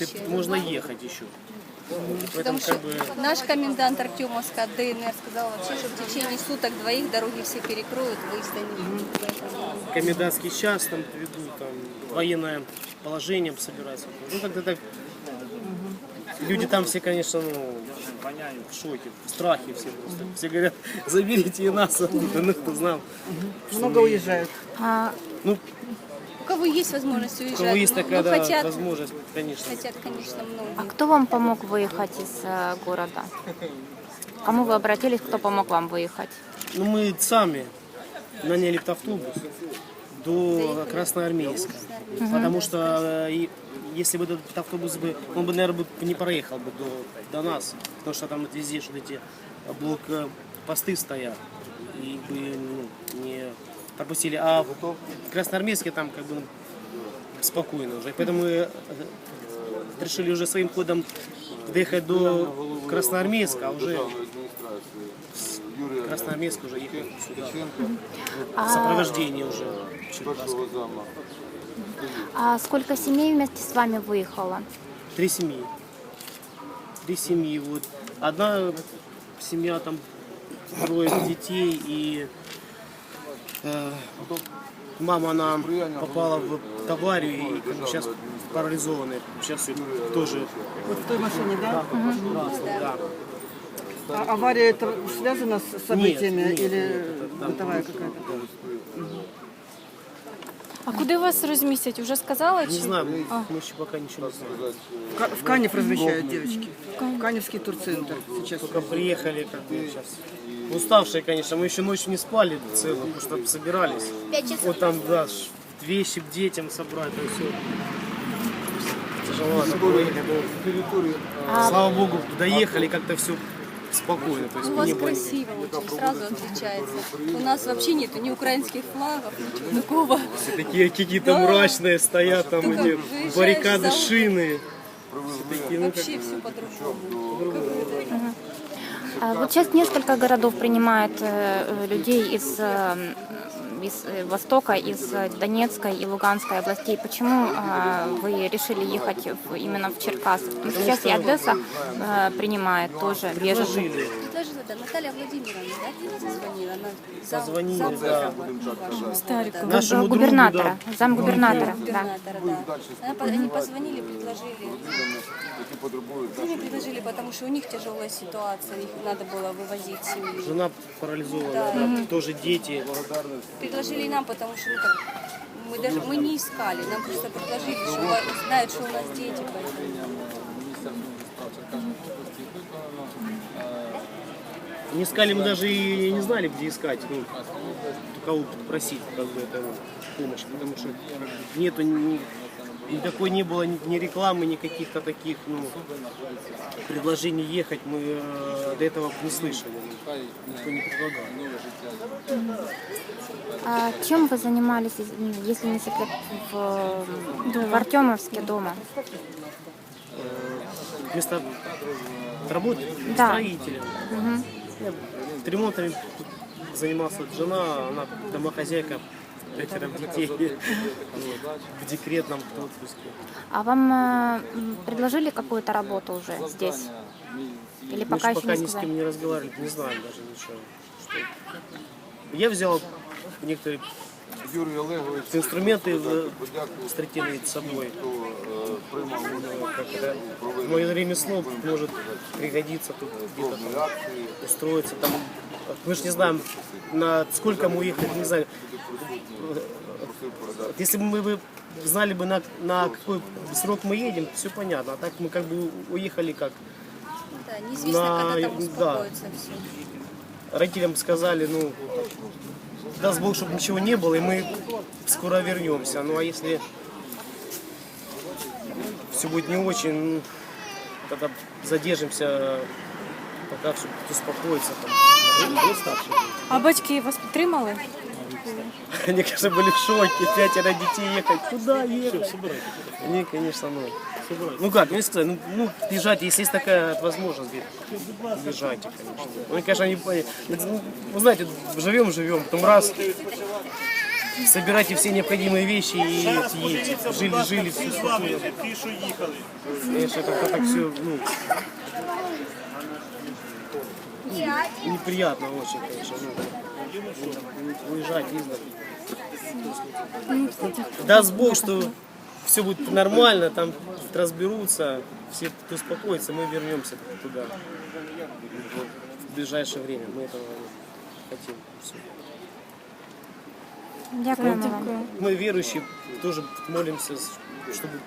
вообще. можно ехать еще. Потому Поэтому что как бы наш комендант Артемовска от ДНР сказал вообще, что в течение суток двоих дороги все перекроют, выезда не комендантский час там ведут, там военное положение собирается. Ну как-то так. Люди там все, конечно, ну, в шоке, в страхе все просто. Все говорят, заберите и нас оттуда, ну кто знал. Много уезжают. А, Ну, кого есть возможность уезжать, у кого есть ну, такая ну, да, хотят, возможность, конечно. хотят, конечно, а многие. кто вам помог выехать из э, города? К Кому вы обратились, кто помог вам выехать? Ну мы сами наняли автобус до Красноармейска. Потому что э, и если бы этот автобус бы, он бы, наверное, бы не проехал бы до, до нас. Потому что там везде что эти блокпосты стоят. И бы ну, не пропустили. А в Красноармейске там как бы спокойно уже. Поэтому мы э, решили уже своим ходом доехать до Красноармейска, а уже с Красноармейска уже ехать сюда. В сопровождении уже. А сколько семей вместе с вами выехало? Три семьи. Три семьи. Вот. Одна семья там трое детей и мама она попала в аварию и сейчас парализованная. Сейчас тоже Вот в той машине, да? да. А авария это связана с событиями Нет, нет, или нет, бытовая какая-то? А куди вас розмістять? Уже сказали? Не Чи? знаю, мы еще пока ничего не знаем. В Ка- В Канев размещают девочки. В Каневский турцентр сейчас. Только приехали, как бы сейчас. Уставшие, конечно, мы еще ночь не спали целую, потому что собирались. Пять часов. Вот там, да, вещи к детям собрать, и все. Тяжеловато было ехать, но, Слава богу, доехали как-то все спокойно. То есть У вас не было красиво очень, сразу отличается. У нас вообще нету ни украинских флагов, ничего такого. такие какие-то Да. мрачные стоят, там эти баррикады, шины. Все такие, ну, как- Вообще все по-другому. А Вот сейчас несколько городов принимает э, э, людей из, э, из э, Востока, из э, Донецкой и Луганской областей. Почему э, вы решили ехать в- именно в Черкассы? Потому что сейчас и Одесса э, принимает тоже беженцев. Даже да, Наталья Владимировна, да, позвонила? Она зам, Позвонили, зам, да. вашего Старикова. Нашему другу, губернатора, да. замгубернатора, да. губернатора, да. Она они позвонили, предложили. Они предложили, потому что у них тяжелая ситуация, их надо было вывозить семью. Жена парализована, Да. да, тоже дети. Предложили и нам, потому что ну, как, мы даже мы не искали, нам просто предложили, что знают, что у нас дети, поэтому. Не искали мы даже и не знали, где искать, ну, кого просить как бы это помощь, потому что нету ни, никакой не было ни, ни рекламы, ни каких-то таких ну, предложений ехать мы э, до этого не слышали, никто не предлагал. А чем вы занимались, из- если не секрет, в, в Артемовске дома? Место работы Да. строителем. Я ремонтами занимался жена, она домохозяйка, пятеро детей, в декретном отпуске. А вам э, предложили какую-то работу уже здесь? Или пока еще пока не ни с кем не разговаривали, не знаем даже ничего. Я взял некоторые инструменты в- строительные с собой. Это, мое ремесло может пригодиться тут где-то там, устроиться там. Мы же не знаем, на сколько мы уехали, не знаю. Если бы мы бы знали бы на, на какой срок мы едем, все понятно. А так мы как бы уехали как. Да, неизвестно, На- когда там да. все. Родителям сказали, ну, даст Бог, чтобы ничего не было, и мы скоро вернемся. Ну а если все будет не очень, ну, тогда задержимся, пока все успокоится. Там. А батьки вас підтримали? Они, конечно, были в шоке. Пятеро детей ехать. Куда ехать? Они, конечно, ну... Ну как, ну, сказать, ну, ну, езжайте, если есть такая возможность, говорит, конечно. Ну, конечно, они. Ну, вы знаете, живем, живем, потом раз, собирайте все необходимые вещи и едьте. Жили-жили, все спокойно. Конечно, как-то так все, ну, ну, неприятно очень, конечно. Ну, уезжать издали. Даст Бог, что все будет нормально, там разберутся, все успокоятся, мы вернемся туда. В ближайшее время. Мы этого хотим. Всё. Дякуємо вам. Мы верующие тоже молимся, чтобы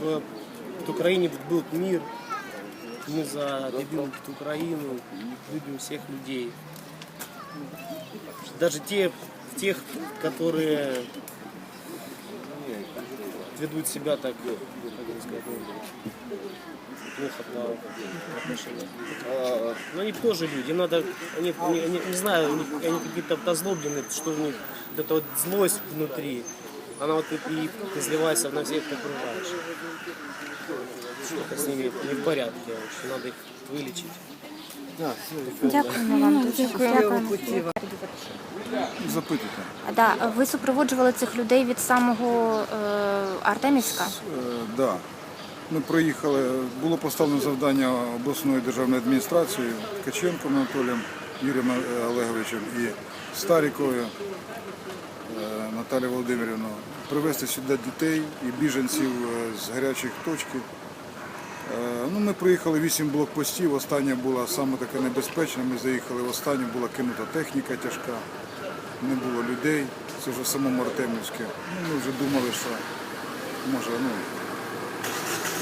в в Украине был мир. Мы за любим Украину, любим всех людей. Даже те, тех, которые ведут себя так, как бы сказать, ну, плохо по отношению. А, Но они тоже люди, им надо, они, они- они- не знаю, у них- они какие-то озлобленные, что у них вот эта вот злость внутри, она вот и, и изливается на всех окружающих. Что-то с ними не в порядке, очень, надо их вылечить. Дякуємо вам дуже. Дякуємо. Запитуйте. А, Да, ви супроводжували цих людей від самого е, Артемівська? Е, да. Ми приїхали, було поставлено завдання обласної державної адміністрації Ткаченком Анатолієм, Юрієм Олеговичем і Старіковою е, Наталією Володимирівною привезти сюди дітей і біженців е, з гарячих точки. Е, Ну, ми приїхали вісім блокпостів, остання була саме така небезпечна. Ми заїхали в останню, була кинута техніка тяжка, не було людей. Це вже в самому Артемівське. Ну, ми вже думали, що може, ну,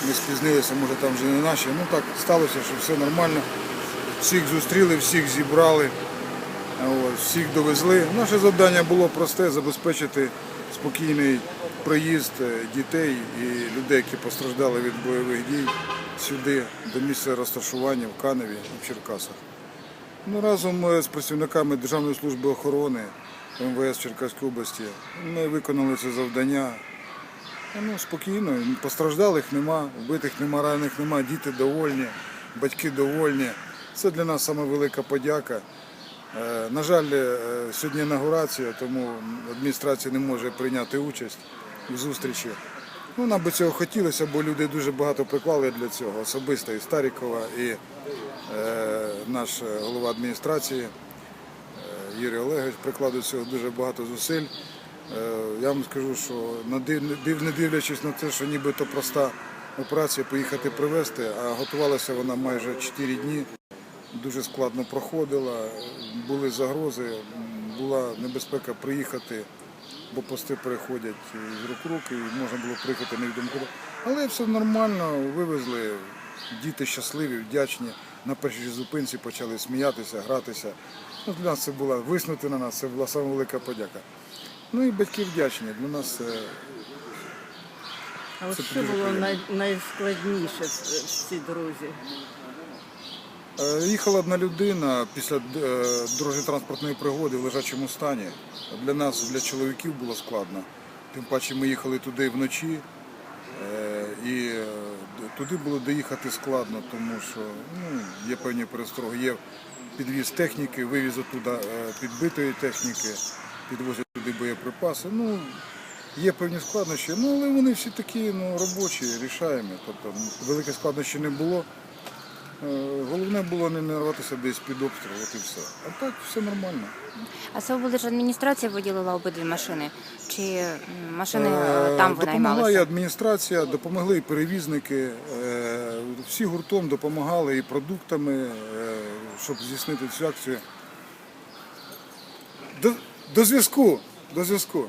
ми спізнилися, може там вже не наші. Ну так сталося, що все нормально. Всіх зустріли, всіх зібрали, от, всіх довезли. Наше завдання було просте забезпечити спокійний приїзд е, дітей і людей, які постраждали від бойових дій, сюди, до місця розташування в Каневі в Черкасах. Ну, разом е, з працівниками Державної служби охорони МВС Черкаської області ми виконали це завдання. Ну, спокійно, постраждалих нема, вбитих нема, ранених нема, діти довольні, батьки довольні. Це для нас саме велика подяка. Е, На жаль, е, сьогодні інаугурація, тому адміністрація не може прийняти участь в зустрічі. Ну, нам би цього хотілося, бо люди дуже багато приклали для цього. Особисто і Старікова, і е, наш голова адміністрації Юрій Олегович прикладає до цього дуже багато зусиль. Е, Я вам скажу, що не дивлячись на те, що нібито проста операція поїхати привезти, а готувалася вона майже 4 дні. Дуже складно проходила, були загрози, була небезпека приїхати, бо пости переходять з рук в руки, і можна було приїхати невідомо куди. Але все нормально, вивезли, діти щасливі, вдячні. На першій зупинці почали сміятися, гратися. Ну, для нас це була виснути на нас, це була саме велика подяка. Ну і батьки вдячні. Для нас це А от Це що дуже було приємно. най, найскладніше в, в цій дорозі? Е, Їхала одна людина після е, дорожньо-транспортної пригоди в лежачому стані. Для нас, для чоловіків, було складно. Тим паче ми їхали туди вночі, е, і е, туди було доїхати складно, тому що ну, є певні перестороги. Є підвіз техніки, вивіз оттуда е, підбитої техніки, підвозять боєприпаси. Ну, Є певні складнощі, ну але вони всі такі ну, робочі, рішаємо. Тобто великих складнощів не було. Е, Головне було не нарватися десь під обстріл, от і все. А так все нормально. А адміністрація виділила обидві машини? Чи машини е, Е, там ви Допомогла і адміністрація, допомогли і перевізники. е, Всі гуртом допомагали і продуктами, е, щоб здійснити цю акцію. До, до зв'язку. До зв'язку.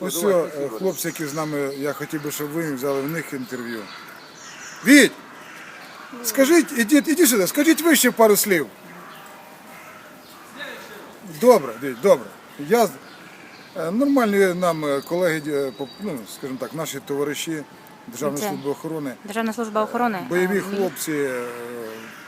Ось все, е, хлопці, які з нами, я хотів би, щоб ви взяли в них інтерв'ю. Віть! Скажіть, ідіть, іди сюди, скажіть ви ще пару слів. Добре, Віть, добре. Я, е, нормальні нам е, колеги, е, по- ну, скажімо так, наші товариші Державної Це? служби охорони, Державна служба охорони? бойові Е, хлопці е,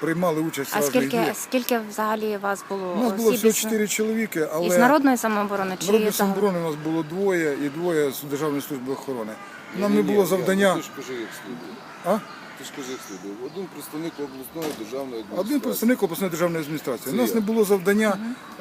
приймали участь А скільки, скільки взагалі вас було? У нас було всього 4 чоловіки, але Із народної самооборони чи народної самооборони у нас було двоє і двоє з Державної служби охорони. Нам не було завдання. Ти ж кажи, як слідує. А? Ти ж кажи, як слідує. Один представник обласної державної адміністрації. Один представник обласної державної адміністрації. У нас я. не було завдання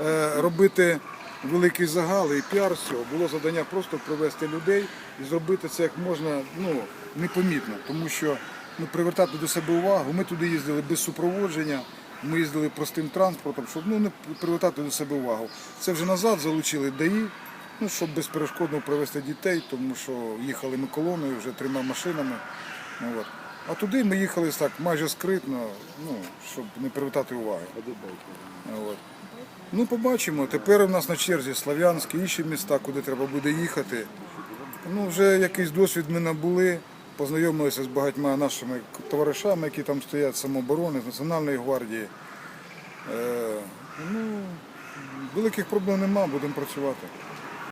е, робити великий загал і піар всього. Було завдання просто привезти людей і зробити це як можна ну, непомітно, тому що ну, привертати до себе увагу. Ми туди їздили без супроводження, ми їздили простим транспортом, щоб ну, не привертати до себе увагу. Це вже назад залучили ДАІ, ну, щоб безперешкодно привезти дітей, тому що їхали ми колоною вже трьома машинами. Ну, от. А туди ми їхали так майже скритно, ну, щоб не привертати уваги. От. Ну, побачимо. Тепер у нас на черзі Слав'янськ, інші міста, куди треба буде їхати. Ну, вже якийсь досвід ми набули, познайомилися з багатьма нашими товаришами, які там стоять з самооборони, з Національної гвардії. Е, ну, великих проблем нема, будемо працювати.